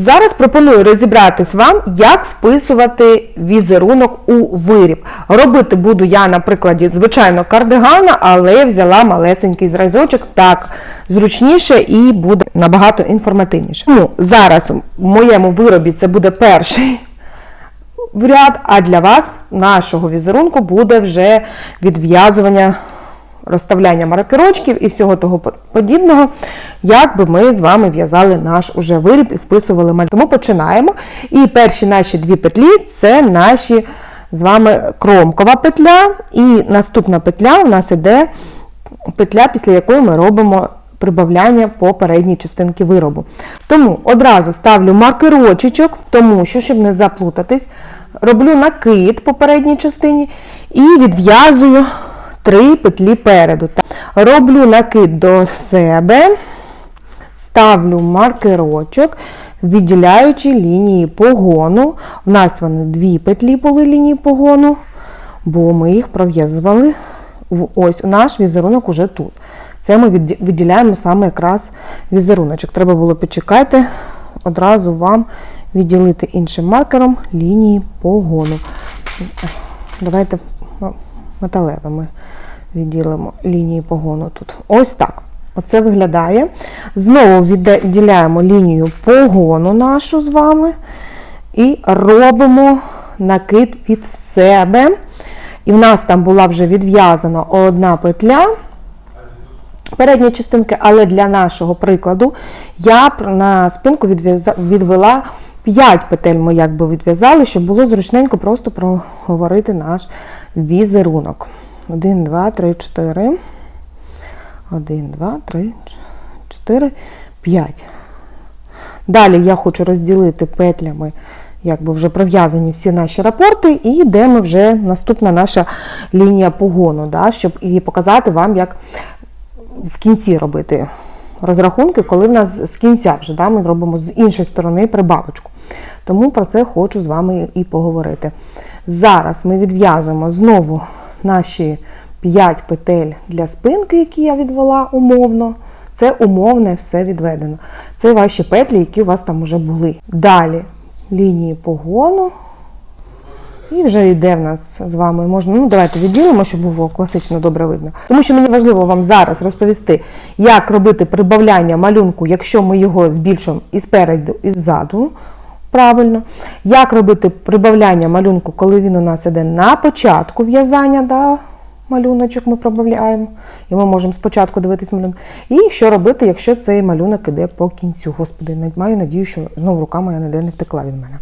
Зараз пропоную розібратись вам, як вписувати візерунок у виріб. Робити буду я на прикладі, звичайно, кардигана, але взяла малесенький зразочок, так зручніше і буде набагато інформативніше. Ну, зараз в моєму виробі це буде перший ряд, а для вас, нашого візерунку, буде вже відв'язування розставляння маркерочків і всього того подібного, як би ми з вами в'язали наш уже виріб і вписували маль. Тому починаємо. І перші наші дві петлі це наші з вами кромкова петля, і наступна петля у нас іде петля, після якої ми робимо прибавляння по передній частинці виробу. Тому одразу ставлю маркерочечок, тому що, щоб не заплутатись, роблю накид по передній частині і відв'язую три петлі переду. Роблю накид до себе, ставлю маркерочок, відділяючи лінії погону. У нас вони дві петлі були лінії погону, бо ми їх пров'язували. Ось наш візерунок уже тут. Це ми відділяємо саме якраз візеруночок. Треба було почекати, одразу вам відділити іншим маркером лінії погону. Давайте металевими відділимо лінії погону тут. Ось так. Оце виглядає. Знову відділяємо лінію погону нашу з вами і робимо накид під себе. І в нас там була вже відв'язана одна петля передньої частинки, але для нашого прикладу я на спинку відвела 5 петель ми якби відв'язали, щоб було зручненько просто проговорити наш візерунок. 1, 2, 3, 4. 1, 2, 3, 4, 5. Далі я хочу розділити петлями, якби вже пров'язані всі наші рапорти, і де ми вже наступна наша лінія погону, да, щоб і показати вам, як в кінці робити розрахунки, коли в нас з кінця вже да, ми робимо з іншої сторони прибавочку. Тому про це хочу з вами і поговорити. Зараз ми відв'язуємо знову наші 5 петель для спинки, які я відвела умовно. Це умовне все відведено. Це ваші петлі, які у вас там вже були. Далі лінії погону. І вже йде в нас з вами можна. Ну, давайте відділимо, щоб було класично добре видно. Тому що мені важливо вам зараз розповісти, як робити прибавляння малюнку, якщо ми його збільшуємо і спереду, і ззаду. Правильно. Як робити прибавляння малюнку, коли він у нас іде на початку в'язання, да, малюночок ми прибавляємо, і ми можемо спочатку дивитись малюнок. І що робити, якщо цей малюнок іде по кінцю. Господи, маю надію, що знову рука моя не втекла від мене.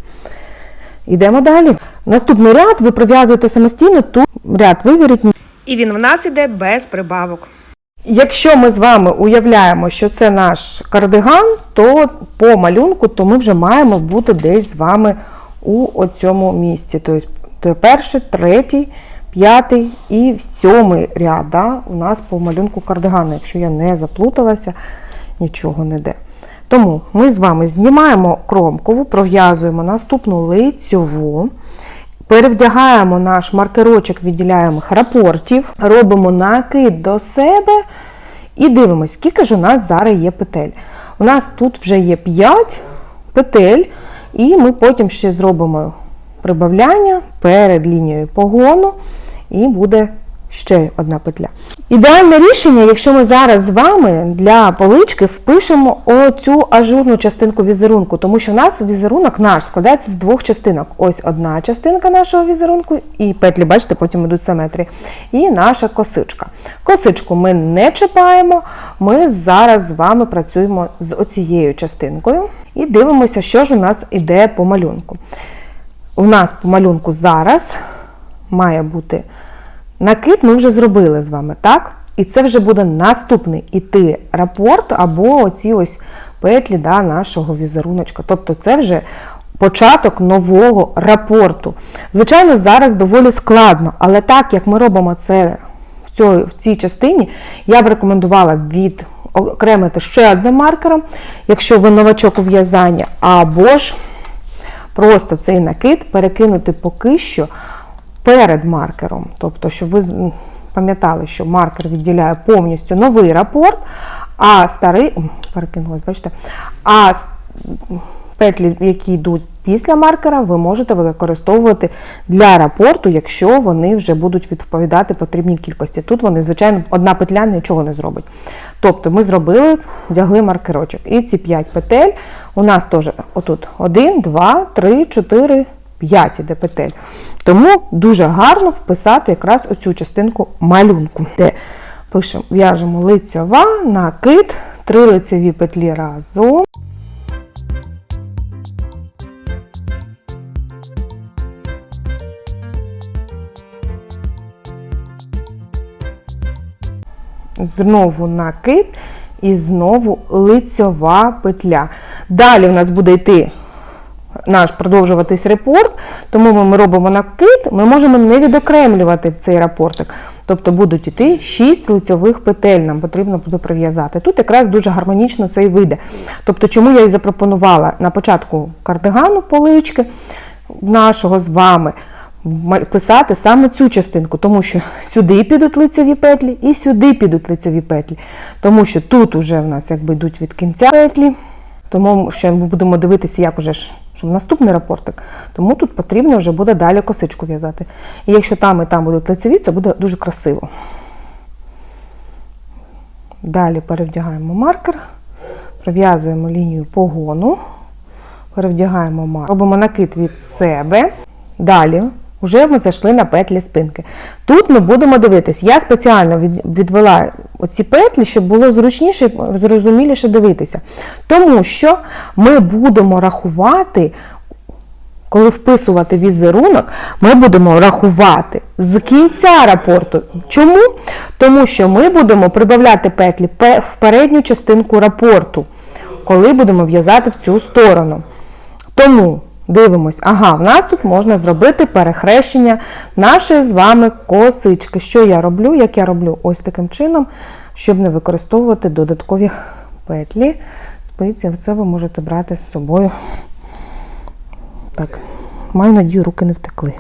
Йдемо далі. Наступний ряд ви пров'язуєте самостійно, тут ряд виворітній. І він в нас іде без прибавок. Якщо ми з вами уявляємо, що це наш кардиган, то по малюнку то ми вже маємо бути десь з вами у цьому місці. Тобто перший, третій, п'ятий і сьомий ряд да, у нас по малюнку кардигану. Якщо я не заплуталася, нічого не де. Тому ми з вами знімаємо кромкову, пров'язуємо наступну лицьову, перевдягаємо наш маркерочок відділяємих рапортів, робимо накид до себе і дивимося, скільки ж у нас зараз є петель. У нас тут вже є 5 петель, і ми потім ще зробимо прибавляння перед лінією погону, і буде ще одна петля. Ідеальне рішення, якщо ми зараз з вами для полички впишемо оцю ажурну частинку візерунку, тому що у нас візерунок наш складається з двох частинок. Ось одна частинка нашого візерунку, і петлі, бачите, потім йдуть симетрії, і наша косичка. Косичку ми не чіпаємо, ми зараз з вами працюємо з оцією частинкою і дивимося, що ж у нас іде по малюнку. У нас по малюнку зараз має бути накид, ми вже зробили з вами, так? І це вже буде наступний іти рапорт або оці ось петлі да, нашого візеруночка. Тобто це вже початок нового рапорту. Звичайно, зараз доволі складно, але так як ми робимо це в цій, в цій частині, я б рекомендувала від окремити ще одним маркером, якщо ви новачок у в'язанні, або ж просто цей накид перекинути поки що перед маркером. Тобто, щоб ви пам'ятали, що маркер відділяє повністю новий рапорт, а старий, перекинулась, бачите, а Петлі, які йдуть після маркера, ви можете використовувати для рапорту, якщо вони вже будуть відповідати потрібній кількості. Тут вони, звичайно, одна петля нічого не зробить. Тобто ми зробили, вдягли маркерочок. І ці 5 петель у нас теж отут 1, 2, 3, 4, 5 іде петель. Тому дуже гарно вписати якраз оцю частинку малюнку. Де пишемо, в'яжемо лицьова, накид, три лицьові петлі разом. Знову накид і знову лицьова петля. Далі в нас буде йти наш продовжуватись репорт, тому ми робимо накид, ми можемо не відокремлювати цей рапортик. Тобто будуть йти 6 лицьових петель, нам потрібно буде прив'язати. Тут якраз дуже гармонічно це і вийде. Тобто, чому я і запропонувала на початку кардигану полички нашого з вами писати саме цю частинку, тому що сюди підуть лицьові петлі і сюди підуть лицьові петлі. Тому що тут уже в нас якби йдуть від кінця петлі. Тому ще ми будемо дивитися, як уже ж, щоб наступний рапортик. Тому тут потрібно вже буде далі косичку в'язати. І якщо там і там будуть лицеві, це буде дуже красиво. Далі перевдягаємо маркер, пров'язуємо лінію погону, перевдягаємо маркер, робимо накид від себе. Далі вже ми зайшли на петлі спинки. Тут ми будемо дивитись. Я спеціально відвела оці петлі, щоб було зручніше, і зрозуміліше дивитися. Тому що ми будемо рахувати коли вписувати візерунок, ми будемо рахувати з кінця рапорту. Чому? Тому що ми будемо прибавляти петлі в передню частинку рапорту, коли будемо в'язати в цю сторону. Тому дивимось, ага, в нас тут можна зробити перехрещення нашої з вами косички. Що я роблю? Як я роблю? Ось таким чином, щоб не використовувати додаткові петлі. Спиці, це ви можете брати з собою. Так, маю надію, руки не втекли.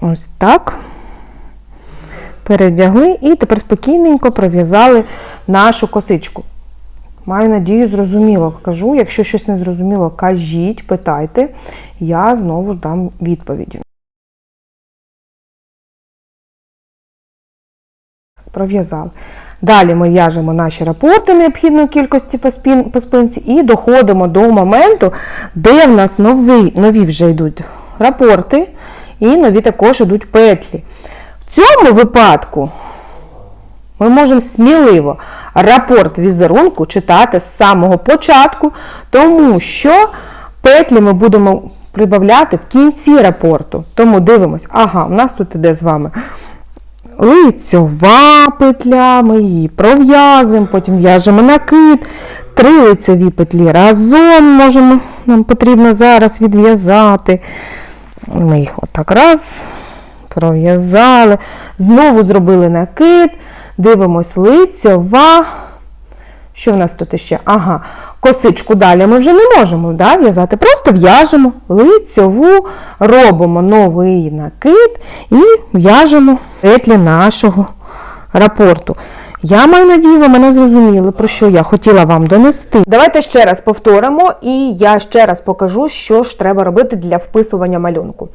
Ось так. Перевдягли і тепер спокійненько пров'язали нашу косичку. Маю надію, зрозуміло кажу. Якщо щось не зрозуміло, кажіть, питайте, я знову ж дам відповіді. пров'язали. Далі ми в'яжемо наші рапорти необхідної кількості по, спін, по спинці і доходимо до моменту, де в нас нові, нові вже йдуть рапорти і нові також йдуть петлі. В цьому випадку ми можемо сміливо рапорт візерунку читати з самого початку, тому що петлі ми будемо прибавляти в кінці рапорту. Тому дивимось, ага, у нас тут іде з вами лицьова петля, ми її пров'язуємо, потім в'яжемо накид, три лицьові петлі разом можемо, нам потрібно зараз відв'язати. Ми їх отак раз, пров'язали, знову зробили накид, дивимось лицьова. Що в нас тут ще? Ага, косичку далі ми вже не можемо да, в'язати. Просто в'яжемо лицьову, робимо новий накид і в'яжемо петлі нашого рапорту. Я маю надію, ви мене зрозуміли, про що я хотіла вам донести. Давайте ще раз повторимо, і я ще раз покажу, що ж треба робити для вписування малюнку.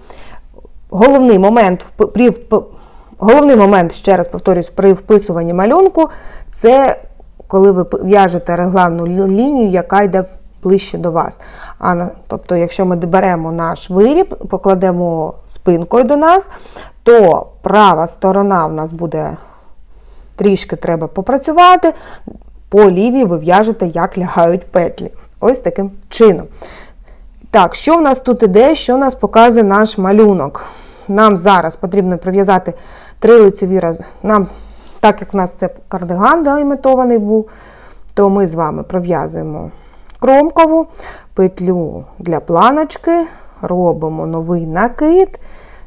Головний момент при вп- Головний момент, ще раз повторюсь, при вписуванні малюнку це коли ви в'яжете регланну лінію, яка йде ближче до вас. А, тобто, якщо ми беремо наш виріб, покладемо спинкою до нас, то права сторона в нас буде трішки треба попрацювати, по лівій ви в'яжете, як лягають петлі. Ось таким чином. Так, що в нас тут іде, що нас показує наш малюнок? Нам зараз потрібно прив'язати три лицеві рази. Нам, так як в нас це кардиган да, імітований був, то ми з вами пров'язуємо кромкову петлю для планочки, робимо новий накид,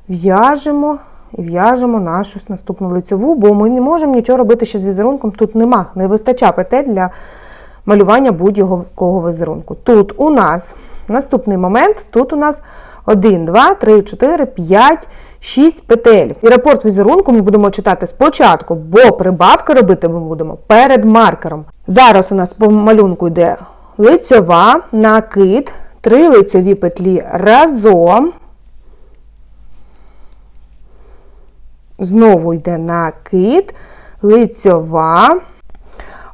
в'яжемо і в'яжемо нашу наступну лицеву, бо ми не можемо нічого робити ще з візерунком. Тут нема, не вистачає петель для малювання будь-якого візерунку. Тут у нас наступний момент, тут у нас 1, 2, 3, 4, 5, 6 петель. І рапорт візерунку ми будемо читати спочатку, бо прибавки робити ми будемо перед маркером. Зараз у нас по малюнку йде лицьова, накид, три лицьові петлі разом. Знову йде накид, лицьова.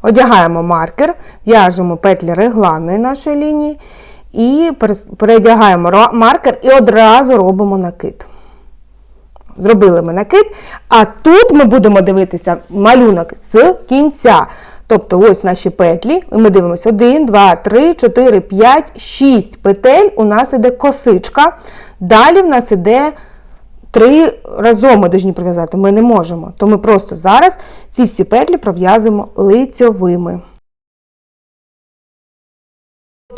Одягаємо маркер, в'яжемо петлі регланної нашої лінії і передягаємо маркер і одразу робимо накид. Зробили ми накид, а тут ми будемо дивитися малюнок з кінця. Тобто ось наші петлі, ми дивимося 1, 2, 3, 4, 5, 6 петель. У нас іде косичка. Далі в нас іде три разом ми повинні пров'язати. Ми не можемо. То ми просто зараз ці всі петлі пров'язуємо лицьовими.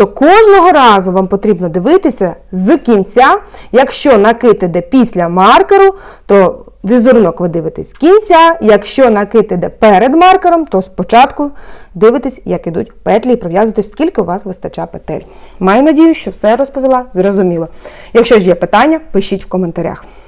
То кожного разу вам потрібно дивитися з кінця. Якщо накид іде після маркеру, то візерунок ви дивитесь з кінця. Якщо накид іде перед маркером, то спочатку дивитесь, як ідуть петлі і пров'язуєте, скільки у вас вистачає петель. Маю надію, що все розповіла зрозуміло. Якщо ж є питання, пишіть в коментарях.